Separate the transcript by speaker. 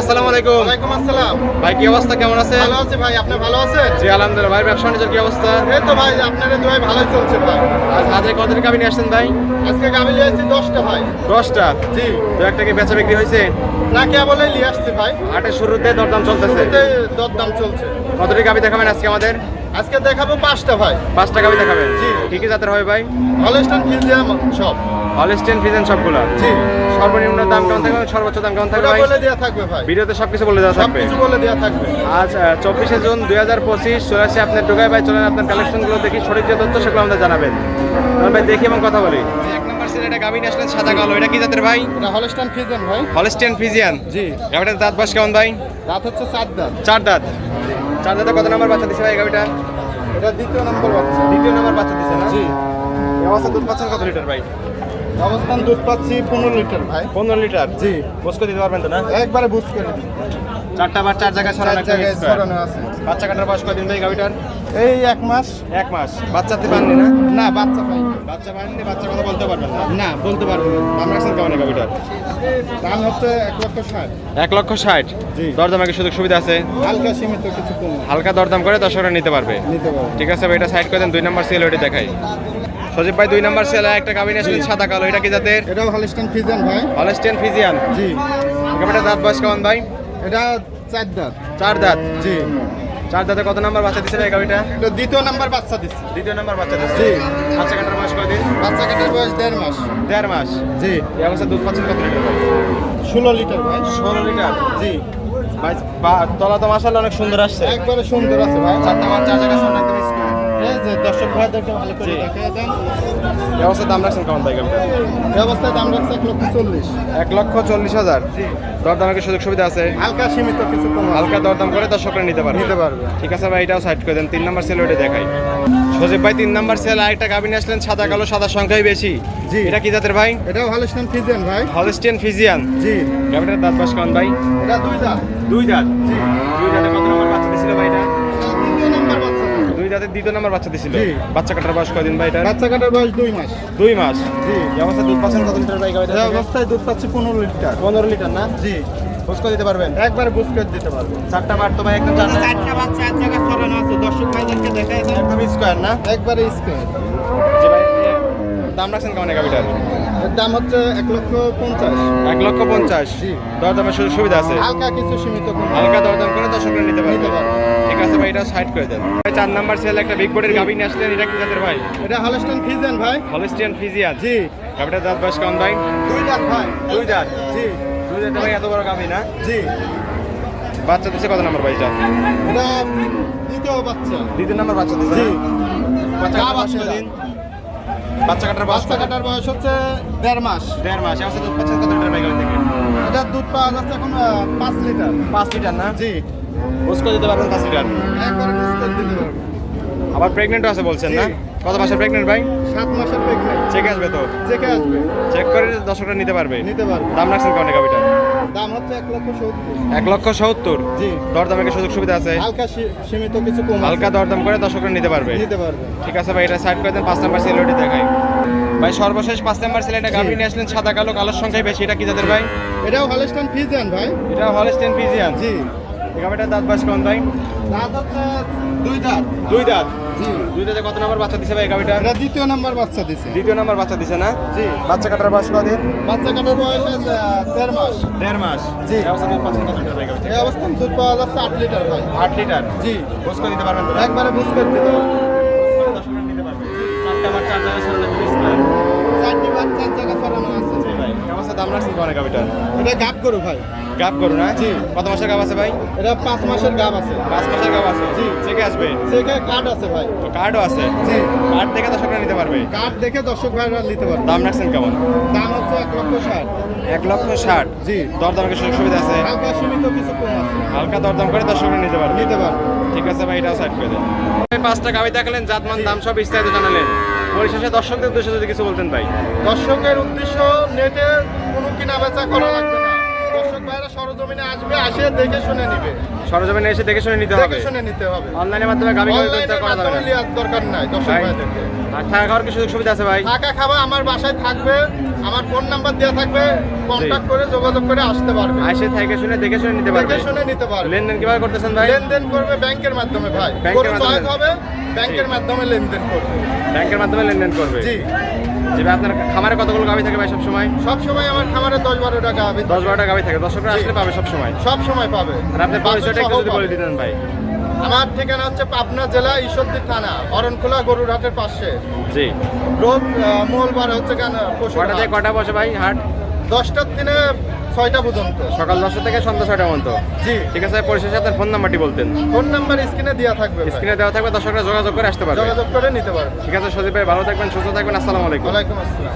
Speaker 1: আসসালামু আলাইকুম।
Speaker 2: ওয়ালাইকুম আসসালাম।
Speaker 1: ভাই কি অবস্থা? কেমন আছে
Speaker 2: ভালো আছি ভাই আপনি ভালো আছেন?
Speaker 1: জি আলহামদুলিল্লাহ। ভাই ব্যবসা বাণিজ্যের কি অবস্থা?
Speaker 2: এই তো ভাই আপনার দোয়াই ভালোই চলছে ভাই।
Speaker 1: আজ হাতে কতদিন নিয়ে আসছেন ভাই?
Speaker 2: আজকে গাবি নিয়ে আসছি দশটা ভাই।
Speaker 1: দশটা?
Speaker 2: জি।
Speaker 1: দু একটা কি বেচা বিক্রি হয়েছে?
Speaker 2: না কে বলে লিয়ে আসছে ভাই।
Speaker 1: হাটের শুরুতে দরদাম চলতেছে।
Speaker 2: দরদাম চলছে।
Speaker 1: কতটি কাবি দেখাবেন আজকে আমাদের?
Speaker 2: আজকে দেখাবো পাঁচটা ভাই।
Speaker 1: পাঁচটা কাবি দেখাবেন
Speaker 2: জি।
Speaker 1: কি কি জাতের হবে ভাই?
Speaker 2: হলস্টান ফিজিয়াম সব।
Speaker 1: হলস্টেন ফিজেন সবগুলো?
Speaker 2: জি।
Speaker 1: সর্বনিম্ন দাম কেমন থাকবে? সর্বোচ্চ দাম কেমন থাকবে ভাই?
Speaker 2: বলে দেওয়া থাকবে ভাই।
Speaker 1: ভিডিওতে সবকিছু বলে দেওয়া
Speaker 2: সব
Speaker 1: থাকবে?
Speaker 2: কিছু বলে দেওয়া থাকবে।
Speaker 1: আজ চব্বিশে জুন দুই হাজার পঁচিশ চলে আসছে আপনার ঢোকায় ভাই চলেন আপনার কালেকশনগুলো দেখি সঠিক যে তথ্য সেগুলো আমাদের জানাবেন। তাহলে ভাই দেখি এবং কথা বলি। এক নম্বর সেট এটা গাভিন আসলেন সাদা কালো। এটা কি জাতের ভাই?
Speaker 2: এটা হলস্টান ফিজিয়াম ভাই।
Speaker 1: Holstein Friesian.
Speaker 2: জি।
Speaker 1: গাভিটার দাঁত বাস কেমন ভাই?
Speaker 2: রাত হচ্ছে চার দাঁত।
Speaker 1: চার দাঁত। চার দাদা কত নম্বর বাচ্চা দিছে ভাই গাড়িটা?
Speaker 2: এটা দ্বিতীয় নাম্বার বাচ্চা।
Speaker 1: দ্বিতীয় নাম্বার বাচ্চা দিছে না?
Speaker 2: জি।
Speaker 1: অবস্থা দুধ পাচ্ছেন কত লিটার ভাই?
Speaker 2: অবস্থান দুধ পাচ্ছি পনেরো লিটার ভাই।
Speaker 1: পনেরো লিটার?
Speaker 2: জি।
Speaker 1: বসকে দিতে পারবেন তো না?
Speaker 2: একবারে বুঝ করে
Speaker 1: চারটা বার চার জায়গায় সরানো
Speaker 2: জায়গায়
Speaker 1: square।
Speaker 2: আছে।
Speaker 1: বাচ্চা কাটার বয়স কদিন ভাই গাভিটার
Speaker 2: এই এক মাস।
Speaker 1: এক মাস। বাচ্চাতে পাননি না?
Speaker 2: না বাচ্চা পাই
Speaker 1: বাচ্চা পাননি বাচ্চা কথা বলতে পারবেন না?
Speaker 2: না বলতে পারব না।
Speaker 1: দাম রাখছেন কেমন এই গাভিটার
Speaker 2: দাম হচ্ছে এক লক্ষ ষাট।
Speaker 1: এক লক্ষ ষাট?
Speaker 2: জি।
Speaker 1: দরদামে কি সুযোগ সুবিধা আছে?
Speaker 2: হালকা সীমিত কিছু কম
Speaker 1: হালকা দরদাম করে দর্শকরা নিতে পারবে।
Speaker 2: নিতে পারব।
Speaker 1: ঠিক আছে ভাই এটা সাইড করে দেন দুই নাম্বার সেল ওইটা দেখাই। সজীব ভাই দুই নাম্বার সেল একটা কাবিনে শুধু সাদা কালো। এটা কি জাতের?
Speaker 2: এটাও হলিস্টান ফিজান ভাই।
Speaker 1: হলস্টেন ফিজিয়ান
Speaker 2: জি।
Speaker 1: গাভিটার দাঁত বয়স কেমন ভাই?
Speaker 2: এটা চার দাঁত।
Speaker 1: চার দাঁত?
Speaker 2: জি।
Speaker 1: চার দাদা কত নাম্বার বাচ্চা দিচ্ছে ভাই গাভিটা
Speaker 2: এটা দ্বিতীয় নাম্বার বাচ্চা দিচ্ছে
Speaker 1: দ্বিতীয় নাম্বার বাচ্চা দিচ্ছে
Speaker 2: জি।
Speaker 1: বাচ্চা কাটার বয়স কয়দিন?
Speaker 2: বাচ্চা কাটার বয়স দেড় মাস।
Speaker 1: দেড় মাস?
Speaker 2: জি।
Speaker 1: এই অবস্থা দুধ পাচ্ছেন কত লিটার
Speaker 2: ষোলো লিটার ভাই।
Speaker 1: ষোলো লিটার?
Speaker 2: জি।
Speaker 1: ভাই তলা তো মাসাল অনেক সুন্দর আসছে।
Speaker 2: একবারে সুন্দর আছে ভাই।
Speaker 1: চারটা বার চার জায়গায় সোনা একদম square।
Speaker 2: এই যে দর্শক ভাইদেরকে ভালো করে
Speaker 1: জি।
Speaker 2: দেন।
Speaker 1: এই দাম রাখছেন কেমন ভাই গাভিটা
Speaker 2: এই দাম রাখছে এক লক্ষ চল্লিশ।
Speaker 1: এক লক্ষ চল্লিশ হাজার। দরদামে সুযোগ সুবিধা আছে?
Speaker 2: হালকা সীমিত কিছু কম
Speaker 1: হালকা দরদাম করে দর্শকরা নিতে পারবে।
Speaker 2: নিতে পারবে।
Speaker 1: ঠিক আছে ভাই এটাও সাইড করে দেন। তিন নাম্বার সেল ওইটা দেখাই। সজীব ভাই তিন নাম্বার সেল আরেকটা গাভিন আসলেন সাদা কালো সাদা সংখ্যাই বেশি।
Speaker 2: জি।
Speaker 1: এটা কি জাতের ভাই?
Speaker 2: এটাও হলিস্টান ফিজিয়ান ভাই।
Speaker 1: হলস্টিয়ান ফিজিয়ান
Speaker 2: জি।
Speaker 1: গাভিটার দাঁত বাস ভাই?
Speaker 2: এটা দুই দাঁত।
Speaker 1: দুই দাঁত? দুই দাঁতে কত নম্বর বাচ্চা দিছিল ভাই এটা
Speaker 2: দ্বিতীয় নাম্বার বাচ্চা
Speaker 1: দুই দাঁতের দ্বিতীয় নাম্বার বাচ্চা দিছিল। বাচ্চা কাটার বয়স কয়দিন ভাই এটা
Speaker 2: বাচ্চা কাটার বয়স দুই মাস।
Speaker 1: দুই মাস?
Speaker 2: জি।
Speaker 1: এই অবস্থা দুধ পাচ্ছেন কত লিটার ভাই গাভিটা
Speaker 2: অবস্থায় দুধ পাচ্ছি পনেরো লিটার।
Speaker 1: পনেরো লিটার না?
Speaker 2: জি।
Speaker 1: বুঝকে দিতে পারবেন?
Speaker 2: একবার বুঝকে দিতে পারবেন
Speaker 1: চারটা বার তো ভাই একদম চারটা।
Speaker 2: বাচ্চা এক জায়গায় ছড়ানো আছে দর্শক ভাইদেরকে দেখাই দেন
Speaker 1: একদম স্কোয়ার না?
Speaker 2: একবারে
Speaker 1: এ, দাম রাখছেন কেমন গাভিটার
Speaker 2: দাম হচ্ছে এক লক্ষ পঞ্চাশ।
Speaker 1: এক লক্ষ পঞ্চাশ। দরদামের সুযোগ সুবিধা আছে?
Speaker 2: হালকা কিছু সীমিত
Speaker 1: হালকা দরদাম করে দর্শকরা নিতে পারবে। ঠিক আছে ভাই এটা সাইড করে দেন। ভাই চার নাম্বার সেল একটা বিগ বোর্ডের গাভি নিয়ে আসলেন। এটা কি জাতের ভাই?
Speaker 2: এটা হলস্টান ফিজিয়ান ভাই।
Speaker 1: হলিস্টিয়ান ফিজিয়ান
Speaker 2: জি।
Speaker 1: গাভিটার দাঁত বয়স কেমন ভাই।
Speaker 2: দুই দাঁত ভাই।
Speaker 1: দুই দাঁত?
Speaker 2: জি।
Speaker 1: দুই দাঁতে ভাই এত বড় গাভি না?
Speaker 2: জি।
Speaker 1: বাচ্চা দিচ্ছে কত নাম্বার ভাই এটা?
Speaker 2: দ্বিতীয় বাচ্চা।
Speaker 1: দ্বিতীয় নাম্বার বাচ্চা দিচ্ছে
Speaker 2: জি।
Speaker 1: বাচ্চা বয়স
Speaker 2: বাচ্চা।
Speaker 1: কাটার বয়স
Speaker 2: বাচ্চা কাটার বয়স হচ্ছে দেড় মাস।
Speaker 1: দেড় মাস। এই দুধ পাচ্ছেন কত লিটার গাভি থেকে
Speaker 2: এটা দুধ পাওয়া যাচ্ছে এখন পাঁচ লিটার।
Speaker 1: পাঁচ লিটার না?
Speaker 2: জি।
Speaker 1: বুঝতে দিতে পারবেন পাঁচ লিটার।
Speaker 2: একবারে দিতে
Speaker 1: আবার প্রেগনেন্টও আছে বলছেন না। কত মাসের প্রেগনেন্ট ভাই?
Speaker 2: সাত মাসের প্রেগনেন্ট
Speaker 1: চেক আসবে তো?
Speaker 2: চেকে আসবে।
Speaker 1: চেক করে দর্শকরা নিতে পারবে।
Speaker 2: নিতে পারবে।
Speaker 1: দাম রাখছেন কেমন গাভিটার
Speaker 2: দাম হচ্ছে এক লক্ষ সত্তর।
Speaker 1: এক লক্ষ সত্তর?
Speaker 2: জি।
Speaker 1: দরদামে কি সুযোগ সুবিধা আছে?
Speaker 2: হালকা সীমিত কিছু কম
Speaker 1: হালকা দরদাম করে দর্শকরা নিতে পারবে?
Speaker 2: নিতে পারবে।
Speaker 1: ঠিক আছে ভাই এটা সাইড করে দেন পাঁচ নাম্বার সিলেটি দেখাই। ভাই সর্বশেষ পাঁচ নাম্বার সিলেটে গাভী নিয়ে আসলেন সাদা কালো কালোর সংখ্যায় বেশি এটা কি যাদের ভাই?
Speaker 2: এটাও হলস্টেন ফিজিয়ান ভাই।
Speaker 1: এটা হলস্টেন ফিজিয়ান
Speaker 2: জি।
Speaker 1: এই দাঁত বাস কোন ভাই?
Speaker 2: দাঁত হচ্ছে দুই দাঁত।
Speaker 1: দুই দাঁত? দুই দাঁতে কত নাম্বার বাচ্চা দিছে ভাই এই গাভিটা
Speaker 2: এটা দ্বিতীয় নাম্বার বাচ্চা দিছে।
Speaker 1: দ্বিতীয় নাম্বার বাচ্চা দিছে না?
Speaker 2: জি।
Speaker 1: বাচ্চা কাটার বয়স কদিন?
Speaker 2: বাচ্চা কাটার বয়স দেড় মাস।
Speaker 1: দেড় মাস।
Speaker 2: জি।
Speaker 1: অবস্থা দুধ পাচ্ছেন কত লিটার ভাই গাভি
Speaker 2: এই অবস্থান দুধ পাওয়া যাচ্ছে আট লিটার ভাই।
Speaker 1: আট লিটার?
Speaker 2: জি।
Speaker 1: করে দিতে পারবেন তো
Speaker 2: একবারে বুঝ করে দিতে হবে
Speaker 1: চারটা জায়গায়
Speaker 2: ছড়ানো আছে।
Speaker 1: দাম রাখছেন কোন
Speaker 2: এটা করু ভাই।
Speaker 1: করু না?
Speaker 2: জি।
Speaker 1: কত মাসের আছে ভাই?
Speaker 2: এটা পাঁচ মাসের আছে।
Speaker 1: পাঁচ মাসের আছে।
Speaker 2: জি।
Speaker 1: চেকে আসবে?
Speaker 2: সেখানে কার্ড আছে ভাই।
Speaker 1: তো কার্ডও আছে।
Speaker 2: জি।
Speaker 1: কার্ড দেখে দর্শকরা নিতে পারবে।
Speaker 2: কার্ড দেখে দর্শক ভাইরা নিতে পারবে।
Speaker 1: দাম রাখছেন কেমন?
Speaker 2: দাম হচ্ছে এক লক্ষ ষাট।
Speaker 1: এক লক্ষ ষাট?
Speaker 2: জি।
Speaker 1: দরদামের সুযোগ সুবিধা আছে?
Speaker 2: হালকা সীমিত কিছু কম আছে।
Speaker 1: হালকা দরদাম করে দর্শকরা নিতে পারবে।
Speaker 2: নিতে পারবে।
Speaker 1: ঠিক আছে ভাই এটাও সাইড করে দেন। পাঁচটা গাভি দেখালেন জাতমান দাম সব বিস্তারিত জানালেন। পরিশেষে দর্শকদের উদ্দেশ্যে যদি কিছু বলতেন ভাই।
Speaker 2: দর্শকের উদ্দেশ্য নেটে কোনো কিনা বেচা করা লাগবে না। দর্শক ভাইরা সরজমিনে আসবে আসে দেখে শুনে নিবে।
Speaker 1: সরজমিনে এসে দেখে শুনে নিতে হবে।
Speaker 2: দেখে শুনে নিতে হবে।
Speaker 1: অনলাইনের মাধ্যমে করা যাবে না।
Speaker 2: দরকার নাই দর্শক ভাইদেরকে।
Speaker 1: আর থাকা খাওয়ার কি সুযোগ সুবিধা আছে ভাই?
Speaker 2: থাকা খাওয়া আমার বাসায় থাকবে আমার ফোন নাম্বার দেওয়া থাকবে কন্ট্যাক্ট করে যোগাযোগ করে আসতে পারবে।
Speaker 1: আইসে থেকে শুনে দেখে শুনে নিতে পারবে।
Speaker 2: দেখে শুনে নিতে পারবে।
Speaker 1: লেনদেন কীভাবে করতেছেন ভাই?
Speaker 2: লেনদেন করবে ব্যাংকের মাধ্যমে ভাই।
Speaker 1: ব্যাংকের মাধ্যমে?
Speaker 2: হবে ব্যাংকের মাধ্যমে লেনদেন করবে।
Speaker 1: ব্যাংকের মাধ্যমে লেনদেন করবে।
Speaker 2: জি।
Speaker 1: জি ভাই আপনার খামারে কতগুলো গাভি থাকে ভাই সব সময়
Speaker 2: সব সময় আমার খামারে দশ বারো গাভি
Speaker 1: দশ বারোটা গাভি থাকে দর্শকরা। আসলে পাবে সব সময়
Speaker 2: সব সময় পাবে।
Speaker 1: আর আপনার পরিচয়টা একটু যদি বলে দিতেন ভাই।
Speaker 2: আমার ঠিকানা হচ্ছে পাবনা জেলা ঈশ্বরদী থানা অরণখোলা গরুরহাটের পাশে।
Speaker 1: জি।
Speaker 2: রোজ মঙ্গলবার হচ্ছে কেন?
Speaker 1: কটা থেকে কটা বসে ভাই হাট?
Speaker 2: দশটার দিনে ছয়টা পর্যন্ত।
Speaker 1: সকাল দশটা থেকে সন্ধ্যা ছয়টা পর্যন্ত।
Speaker 2: জি।
Speaker 1: ঠিক আছে পরিশেষে আপনার ফোন নাম্বারটি বলতেন।
Speaker 2: ফোন নাম্বার স্ক্রিনে দেওয়া থাকবে।
Speaker 1: স্ক্রিনে দেওয়া থাকবে দর্শকরা যোগাযোগ করে আসতে পারবে।
Speaker 2: যোগাযোগ করে নিতে পারবে।
Speaker 1: ঠিক আছে সজীব ভাই ভালো থাকবেন সুস্থ থাকবেন আসসালামু আলাইকুম।
Speaker 2: ওয়ালাইকুম আসসালাম।